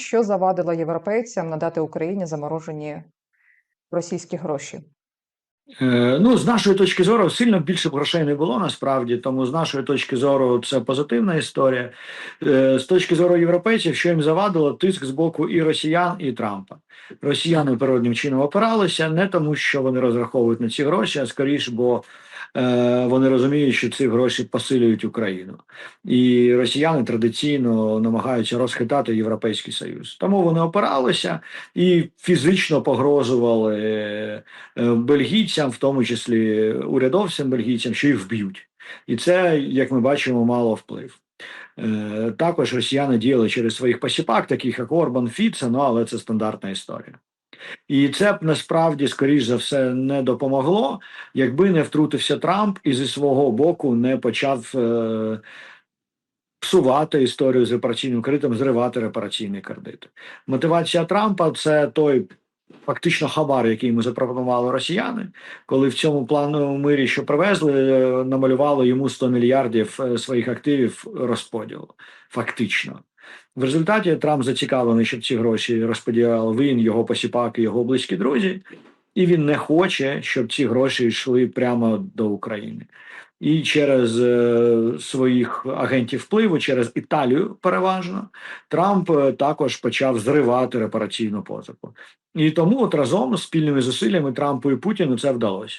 що завадило європейцям надати Україні заморожені російські гроші. Е, Ну, з нашої точки зору, сильно більше грошей не було насправді, тому з нашої точки зору це позитивна історія. Е, З точки зору європейців, що їм завадило, тиск з боку і росіян, і Трампа. Росіяни природним чином опиралися не тому, що вони розраховують на ці гроші, а скоріш, бо е, вони розуміють, що ці гроші посилюють Україну. І росіяни традиційно намагаються розхитати Європейський Союз. Тому вони опиралися і фізично погрожували е, бельгійцям, в тому числі урядовцям бельгійцям, що їх вб'ють. І це, як ми бачимо, мало вплив. Е, Також росіяни діяли через своїх посіпак, таких як Орбан, Фіце, ну але це стандартна історія. І це б насправді, скоріш за все, не допомогло, якби не втрутився Трамп і зі свого боку не почав е, псувати історію з репараційним кредитом, зривати репараційний кредит. Мотивація Трампа це той фактично хабар, який йому запропонували росіяни, коли в цьому плановому мирі, що привезли, е, намалювали йому 100 мільярдів е, своїх активів розподілу. Фактично. В результаті Трамп зацікавлений, щоб ці гроші розподіляв він, його посіпаки, його близькі друзі, і він не хоче, щоб ці гроші йшли прямо до України. І через е, своїх агентів впливу, через Італію переважно, Трамп е, також почав зривати репараційну позику. І тому от разом з спільними зусиллями Трампу і Путіну це вдалося.